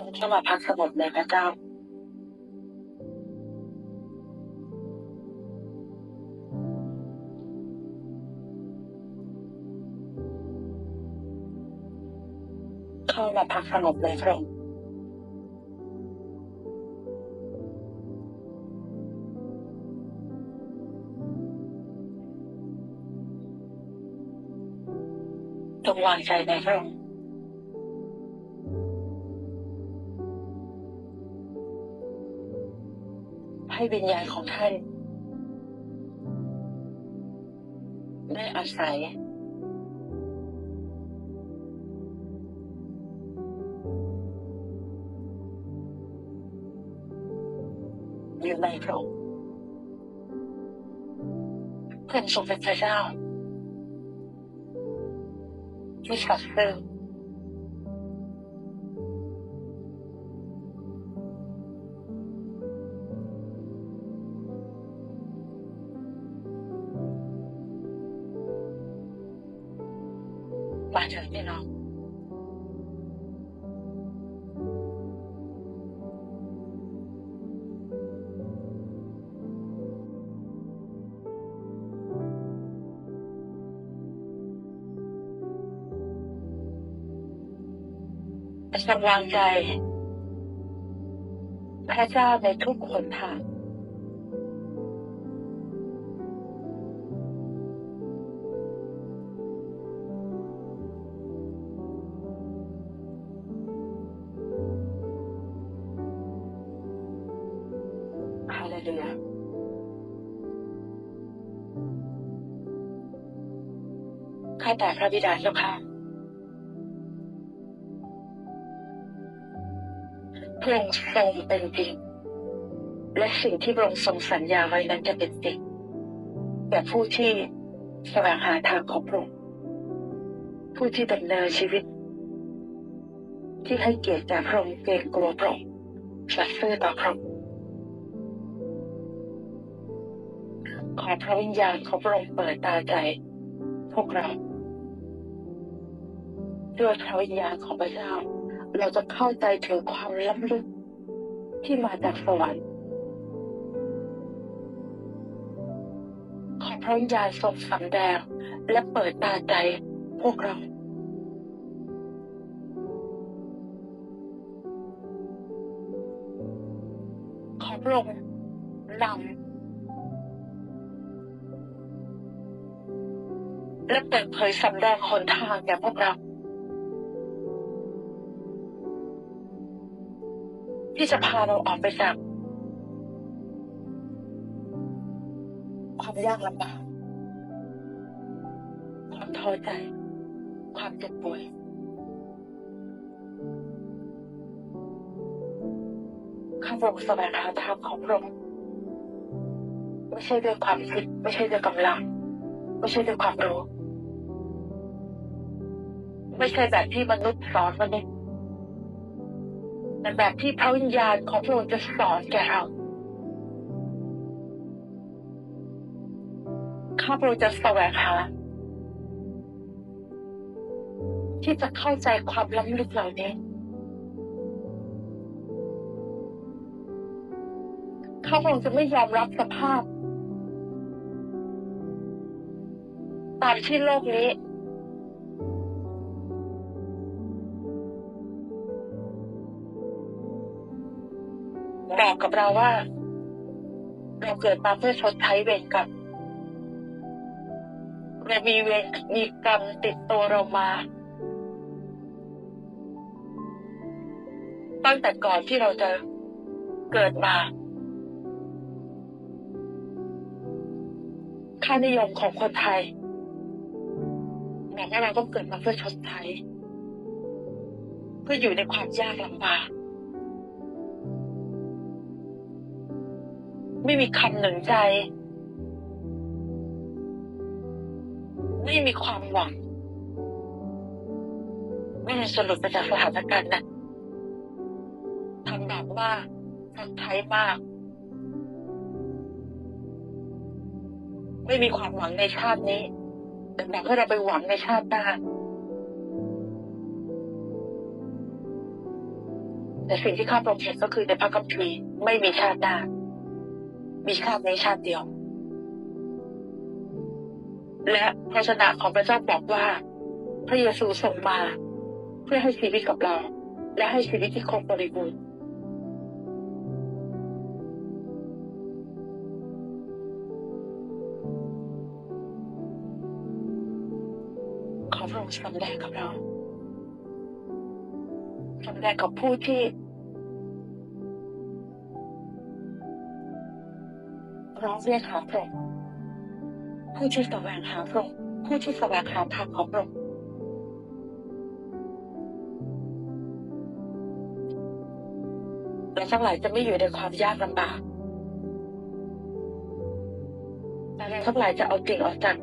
จงเข้ามาพักสงบในพระเจ้าเข้ามาพักสงบในพระองค์จงวางใจในพระองค์ ให้วิญญาณของท่าน ได้อาศัย อยู่ในพระองค์เพื่อนทรงเป็นพระเจ้าที่สัตย์ซื่อ จงวางใจ พระเจ้าในทุกหนทางฮาเลลูยข้าแต่พระบิดาเจ้าค่ะ พระองค์ทรงเป็นจริง และสิ่งที่พระองค์ทรงสัญญาไว้นั้นจะเป็นจริงแก่ผู้ที่แสวงหาทางของพระองค์ผู้ที่ดำเนินชีวิต ที่ให้เกียรติแก่พระองค์เกรงกลัวพระองค์สัตย์ซื่อต่อพระองค์ขอพระวิญญาณของพระองค์เปิดตาใจ พวกเรา ด้วยพระวิญญาณของพระเจ้า เราจะเข้าใจถึงความล้ำลึกที่มาจากสวรรค์ขอพระวิญญาณทรงสำแดงและเปิดตาใจพวกเราขอพระองค์นำและเปิดเผยสำแดงหนทางแก่พวกเรา ที่จะพาเราออกไปจากความยากลำบาก ความท้อใจ ความเจ็บป่วย ข้าพระองค์แสวงหาทางของพระองค์ไม่ใช่ด้วยความคิด ไม่ใช่ด้วยกำลัง ไม่ใช่ด้วยความรู้ ไม่ใช่แบบที่มนุษย์สอนมนุษย์ แต่แบบที่พระวิญญาณของพระองค์จะสอนแก่เราข้าพระองค์จะแสวงหาที่จะเข้าใจความล้ำลึกเหล่านี้ข้าพระองค์จะไม่ยอมรับสภาพ ตามที่โลกนี้ บอกกับเราว่า เราเกิดมาเพื่อชดใช้เวรกรรมเรามีเวรมีกรรมติดตัวเรามา ตั้งแต่ก่อนที่เราจะเกิดมาค่านิยมของคนไทยบอกว่าเราต้องเกิดมาเพื่อชดใช้ เพื่ออยู่ในความยากลำบาก ไม่มีคำหนึ่งใจ ไม่มีความหวัง ไม่ได้สรุปมาจากสถานการณ์นั้นทำแบบว่าชดใช้มาก ไม่มีความหวังในชาตินี้แต่บอกให้เราไปหวังในชาติหน้าแต่สิ่งที่ข้าพระองค์เห็นก็คือในพระคัมภีร์ไม่มีชาติหน้า มีชาติในชาติเดียว และพระชนะของพระเจ้าบอกว่า พระเยซูส่งมา เพื่อให้ชีวิตกับเรา และให้ชีวิตที่ครบบริบูรณ์ขอพระองค์สำแดงกับเราสำแดงกับผู้ที่ ร้องเรียกหาพระองค์ผู้ที่แสวงหาพระองค์ผู้ที่แสวงหาทางของพระองค์และทั้งหลายจะไม่อยู่ในความยากลำบากแต่เราทั้งหลายจะเอาจริงเอาจัง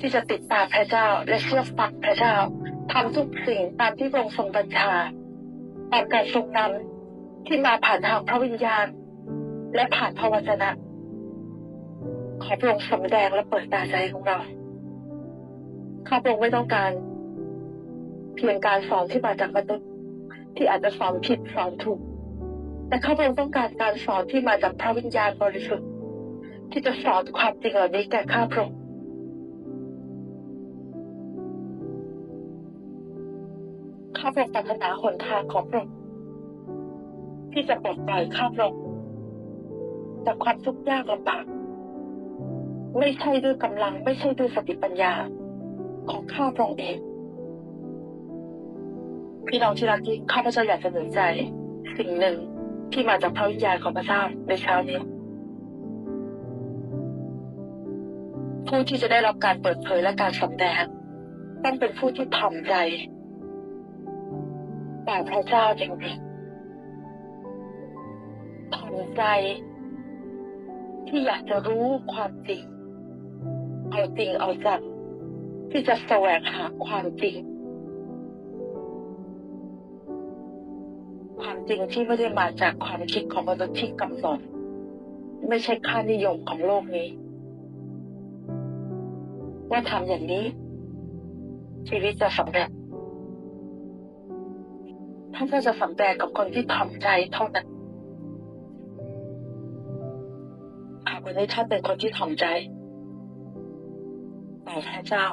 ที่จะติดตามพระเจ้าและเชื่อฟังพระเจ้าทำทุกสิ่งตามที่พระองค์ทรงบัญชาตามการทรงนำ ที่มาผ่านทางพระวิญญาณ และผ่านพระวจนะ ขอพระองค์สำแดงและเปิดตาใจของเราข้าพระองค์ไม่ต้องการ เพียงการสอนที่มาจากมนุษย์ที่อาจจะสอนผิดสอนถูก แต่ข้าพระองค์ต้องการการสอนที่มาจากพระวิญญาณบริสุทธิ์ ที่จะสอนความจริงเหล่านี้แก่ข้าพระองค์ข้าพระองค์ปรารถนาหนทางของพระองค์ ที่จะปลดปล่อยข้าพระองค์จากความทุกข์ยากลำบากไม่ใช่ด้วยกำลัง ไม่ใช่ด้วยสติปัญญา ของข้าพระองค์เอง พี่น้องที่รักยิ่ข้าพเจ้าอยากจะหนุนใจ สิ่งหนึ่งที่มาจากพระวิญญาณของพระเจ้าในเช้านี้ผู้ที่จะได้รับการเปิดเผยและการสำแดงต้องเป็นผู้ที่ทำใจแต่พระเจ้าจริงๆ ทำใจ ที่อยากจะรู้ความจริง เอาจริงเอาจังที่จะแสวงหาความจริง ความจริงที่ไม่ได้มาจากความคิดของมนุษย์ที่กำหนดไม่ใช่ค่านิยมของโลกนี้ ว่าทำอย่างนี้ ชีวิตจะสำเร็จท่านก็จะสำแดงกับคนที่ทำใจเท่านั้น หากวันนี้ท่านเป็นคนที่ทำใจ ต่อพระเจ้า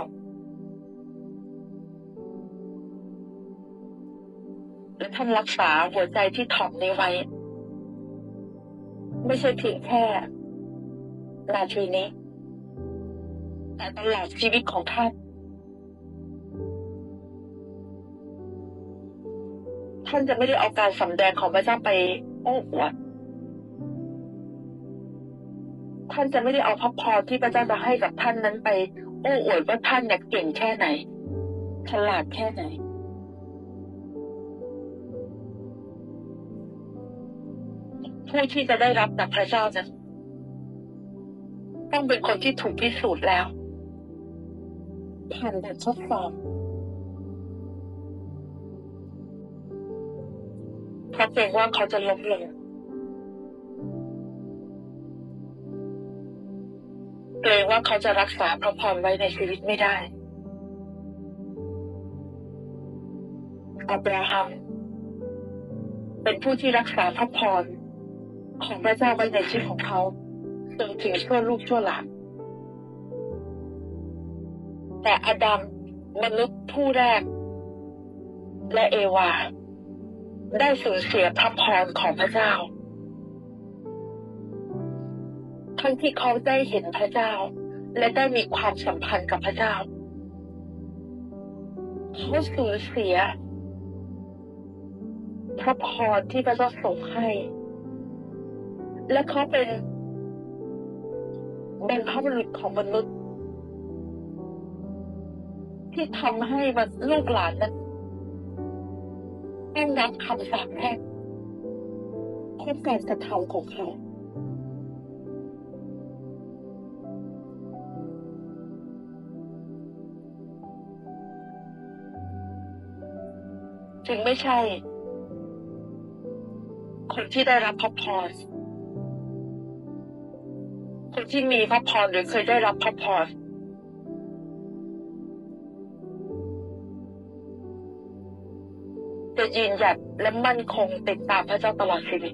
และท่านรักษาหัวใจที่ถ่อมนี้ไว้ ไม่ใช่เพียงแค่นาทีนี้ แต่ตลอดชีวิตของท่านท่านจะไม่ได้เอาการสำแดงของพระเจ้าไปโอ้อวด ท่านจะไม่ได้เอาพระพรที่พระเจ้าจะให้กับท่านนั้นไปโอ้อวดว่าท่านเนี่ยเก่งแค่ไหน ฉลาดแค่ไหน ผู้ที่จะได้รับจากพระเจ้าจะต้องเป็นคนที่ถูกพิสูจน์แล้วผ่านแบบทดสอบเพราะเกรงว่าเขาจะล้มลง ว่าเขาจะรักษาพระพรไว้ในชีวิตไม่ได้อับราฮัม เป็นผู้ที่รักษาพระพรของพระเจ้าไว้ในชีวิตของเขาจนถึงชั่วลูกชั่วหลานแต่อดัมมนุษย์ผู้แรก และเอวา ได้สูญเสียพระพรของพระเจ้า ทั้งที่เขาได้เห็นพระเจ้า และได้มีความสัมพันธ์กับพระเจ้า เขาสูญเสีย พระพรที่พระเจ้าส่งให้ และเขาเป็นบรรพบุรุษของมนุษย์ ที่ทำให้มันลูกหลานนั้นต้องรับคำสาปแช่งเพราะการกระทำของเขา จึงไม่ใช่ คนที่ได้รับพระพรคนที่มีพระพรหรือเคยได้รับพระพรจะยืนหยัดและมั่นคงติดตามพระเจ้าตลอดชีวิต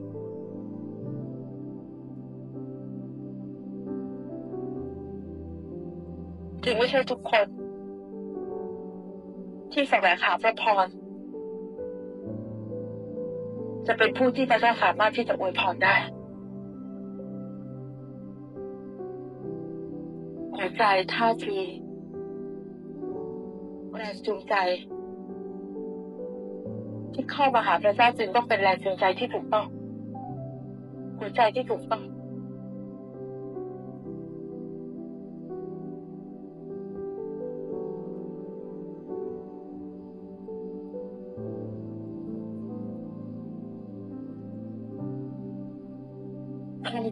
ถึงไม่ใช่ทุกคน ที่แสวงหาพระพร จะเป็นผู้ที่พระเจ้าสามารถที่จะอวยพรได้หัวใจท่าทีแรงจูงใจ ที่เข้ามาหาพระเจ้าจึงต้องเป็นแรงจูงใจที่ถูกต้องหัวใจที่ถูกต้อง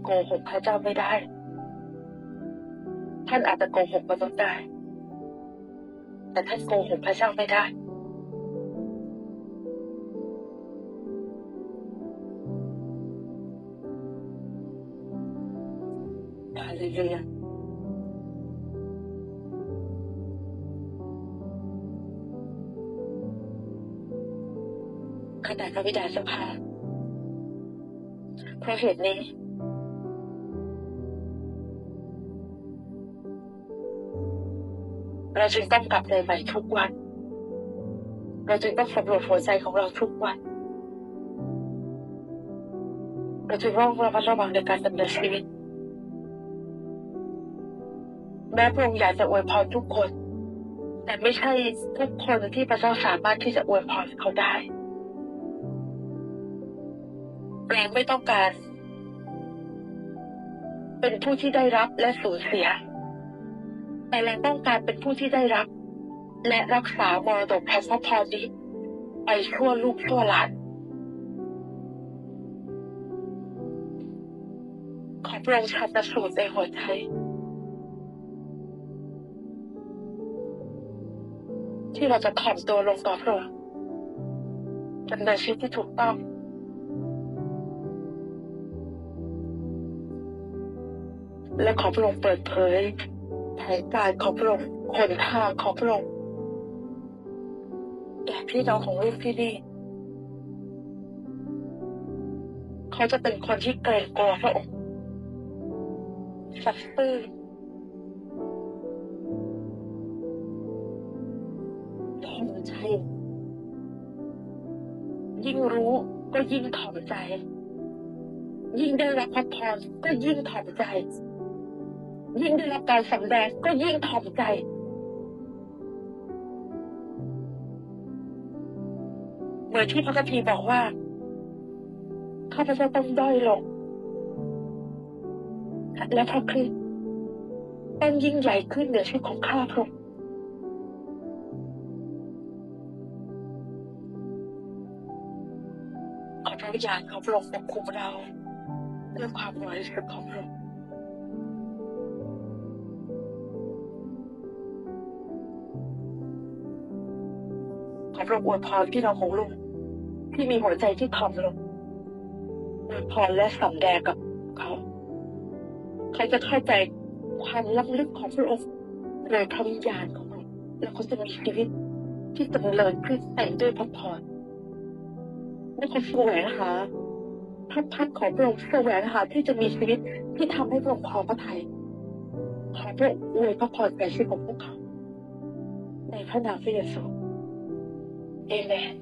โกหกพระเจ้าไม่ได้ ท่านอาจจะโกหกมนุษย์ได้ แต่ท่านโกหกพระเจ้าไม่ได้ฮาเลลูยาขณะพระบิดาเจ้าเพราะเหตุนี้ เราจึงต้องกลับใจใหม่ทุกวัน เราจึงต้องสำรวจหัวใจของเราทุกวัน เราจึงต้องระมัดระวังในการดำเนินชีวิต แม้พระองค์อยากจะอวยพรทุกคน แต่ไม่ใช่ทุกคนที่พระเจ้าสามารถที่จะอวยพรเขาได้เราไม่ต้องการ เป็นผู้ที่ได้รับและสูญเสีย แต่เราต้องการเป็นผู้ที่ได้รับ และรักษามรดกแห่งพระพรนี้ไปชั่วลูกชั่วหลานขอพระองค์ชันสูตรในหัวใจที่เราจะถ่อมตัวลงต่อพระองค์ดำเนินชีวิตที่ถูกต้องและขอพระองค์เปิดเผย แผนการของพระองค์หนทางของพระองค์แก่พี่น้องของลูกที่นี่ เขาจะเป็นคนที่เกรงกลัวพระองค์สัตย์ซื่อถ่อมใจ ยิ่งรู้ก็ยิ่งถ่อมใจ ยิ่งได้รับพระพรก็ยิ่งถ่อมใจ ยิ่งได้รับการสำแดงก็ยิ่งถ่อมใจ เหมือนที่พระคัมภีร์บอกว่า ข้าพเจ้าต้องด้อยลง และพระคริสต์ต้องยิ่งใหญ่ขึ้นเหนือชีวิตของข้าพระองค์ขอพระวิญญาณของพระองค์ปกคุมเราด้วยความบริสุทธิ์ของพระองค์ ระองอวยพรพี่น้องของลูก ที่มีหัวใจที่ทอมลงอวยพรและสำแดงกับเขาเขาจะเข้าใจความล้ำลึกของพระองค์ในพระวิญญาณของเราแล้วเขาจะมีชีวิตที่ดำเนินขึ้นเต็มด้วยพระพรและเขาแสวงหาพระพักของพระองค์แสวงหาที่จะมีชีวิตที่ทำให้พระองค์พอพระทัยขอพระองค์อวยพระพรแก่ชีวิตของพวกเขา ในพระนามพระเยซู เอเมน